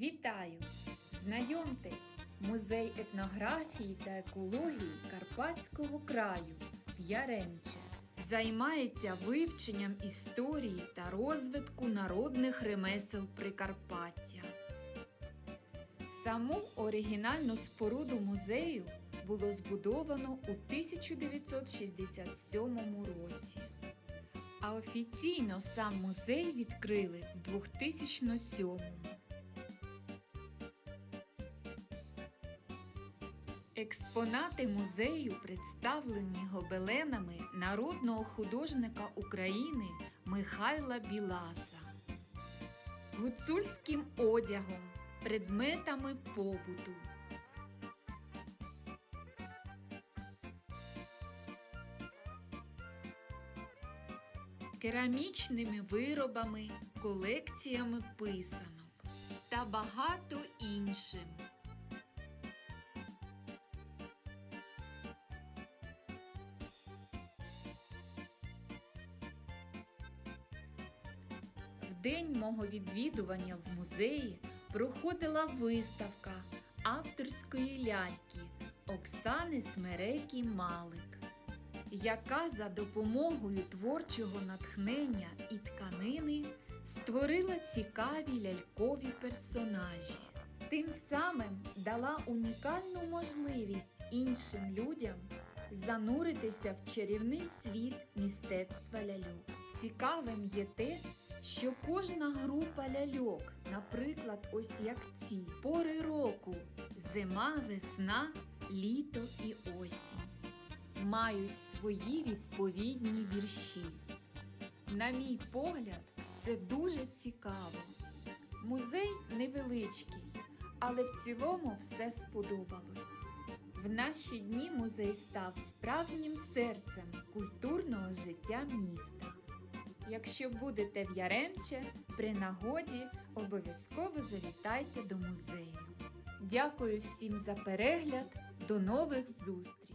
Вітаю! Знайомтесь! Музей етнографії та екології Карпатського краю в Яремче займається вивченням історії та розвитку народних ремесел Прикарпаття. Саму оригінальну споруду музею було збудовано у 1967 році. А офіційно сам музей відкрили в 2007. Експонати музею представлені гобеленами народного художника України Михайла Біласа, гуцульським одягом, предметами побуту. керамічними виробами, колекціями писанок та багато іншим. День мого відвідування в музеї проходила виставка авторської ляльки Оксани Смерекі Малик яка за допомогою творчого натхнення і тканини створила цікаві лялькові персонажі. Тим самим дала унікальну можливість іншим людям зануритися в чарівний світ мистецтва ляльок. Цікавим є те, що кожна група ляльок, наприклад, ось як ці пори року зима, весна, літо і осінь мають свої відповідні вірші. На мій погляд, це дуже цікаво. Музей невеличкий, але в цілому все сподобалось. В наші дні музей став справжнім серцем культурного життя міста. Якщо будете в Яремче, при нагоді обов'язково завітайте до музею. Дякую всім за перегляд. До нових зустрічей!